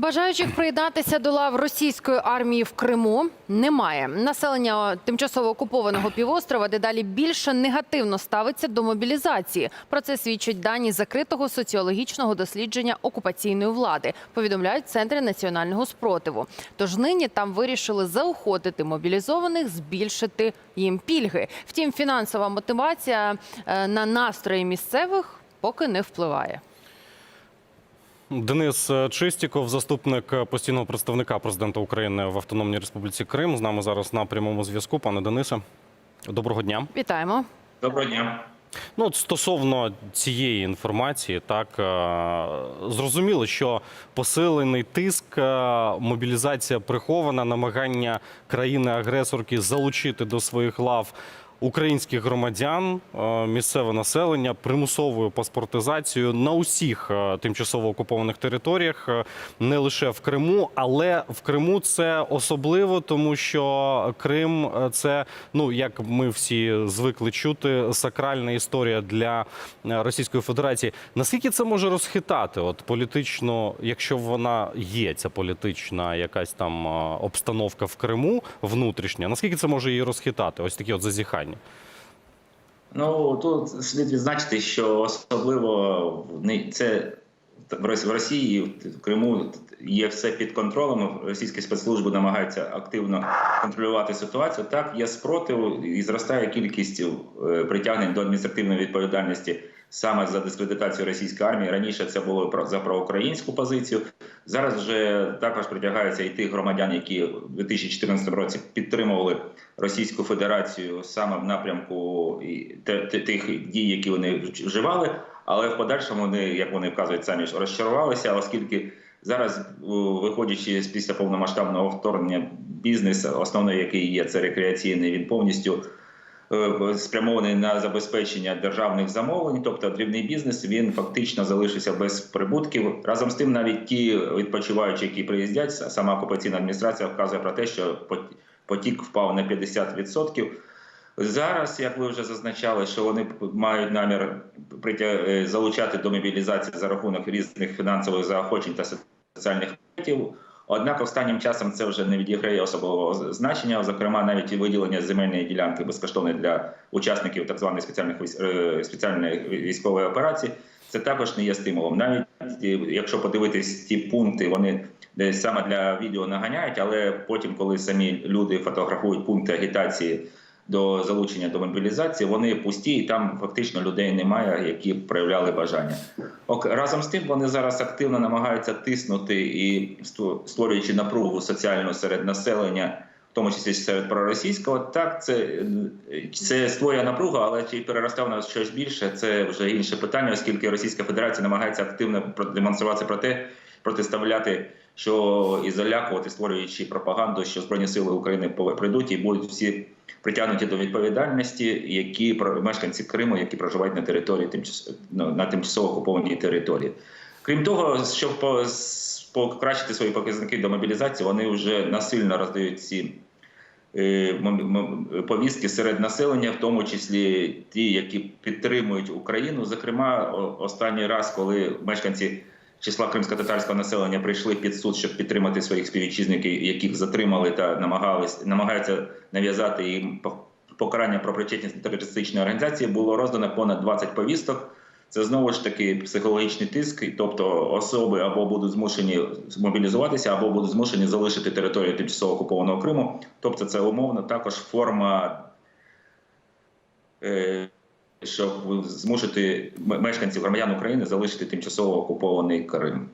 Бажаючих приєднатися до лав російської армії в Криму немає. Населення тимчасово окупованого півострова дедалі більше негативно ставиться до мобілізації. Про це свідчать дані закритого соціологічного дослідження окупаційної влади. Повідомляють в центрі національного спротиву. Тож нині там вирішили заохотити мобілізованих, збільшити їм пільги. Втім, фінансова мотивація е, на настрої місцевих поки не впливає. Денис Чистіков, заступник постійного представника президента України в Автономній Республіці Крим, з нами зараз на прямому зв'язку. Пане Денисе, доброго дня. Вітаємо. Доброго дня. Ну, от стосовно цієї інформації, так е, зрозуміло, що посилений тиск, е, мобілізація прихована, намагання країни-агресорки залучити до своїх лав українських громадян, е, місцеве населення, примусовою паспортизацією на усіх е, тимчасово окупованих територіях, е, не лише в Криму, але в Криму це особливо, тому що Крим це, ну як ми всі звикли чути, сакральна історія для Російської Федерації. Наскільки це може розхитати, от політично, якщо вона є, ця політична якась там обстановка в Криму внутрішня, наскільки це може її розхитати? Ось такі от зазіхання. Ну тут слід відзначити, що особливо це в Рос- Росії, в Криму є все під контролем. Російські спецслужби намагаються активно контролювати ситуацію. Так, є спротив і зростає кількість е, притягнень до адміністративної відповідальності саме за дискредитацію російської армії. Раніше це було за проукраїнську позицію. Зараз вже також притягаються і тих громадян, які в 2014 році підтримували Російську Федерацію саме в напрямку тих дій, які вони вживали. Але в подальшому вони, як вони вказують самі, ж, розчарувалися, оскільки зараз, виходячи з після повномасштабного вторгнення, бізнес, основний який є, це рекреаційний, він повністю спрямований на забезпечення державних замовлень, тобто дрібний бізнес він фактично залишився без прибутків. Разом з тим, навіть ті відпочиваючі, які приїздять, сама окупаційна адміністрація вказує про те, що потік впав на 50%. Зараз, як ви вже зазначали, що вони мають намір е, залучати до мобілізації за рахунок різних фінансових заохочень та соціальних пакетів. Однак останнім часом це вже не відіграє особливого значення. Зокрема, навіть і виділення земельної ділянки безкоштовної для учасників так званої е, спеціальної військової операції. Це також не є стимулом. Навіть е, якщо подивитись ті пункти, вони десь саме для відео наганяють, але потім, коли самі люди фотографують пункти агітації до залучення до мобілізації, вони пусті, і там фактично людей немає, які проявляли бажання. Ок, разом з тим вони зараз активно намагаються тиснути і ство- створюючи напругу соціальну серед населення, в тому числі серед проросійського. Так, це, це створює напругу, але чи переростав на щось більше, це вже інше питання, оскільки Російська Федерація намагається активно продемонструвати про те, протиставляти. Що і залякувати, створюючи пропаганду, що збройні сили України прийдуть і будуть всі притягнуті до відповідальності, які мешканці Криму, які проживають на території ну, на тимчасово окупованій території. Крім того, щоб по- покращити свої показники до мобілізації, вони вже насильно роздають ці е, повістки серед населення, в тому числі ті, які підтримують Україну. Зокрема, останній раз, коли мешканці числа кримсько-татарського населення прийшли під суд, щоб підтримати своїх співвітчизників, яких затримали та намагались намагаються нав'язати їм по- покарання про причетність терористичної організації, було роздано понад 20 повісток. Це знову ж таки психологічний тиск, тобто особи або будуть змушені мобілізуватися, або будуть змушені залишити територію тимчасово окупованого Криму. Тобто, це умовно також форма, е, щоб змусити мешканців громадян України залишити тимчасово окупований Крим.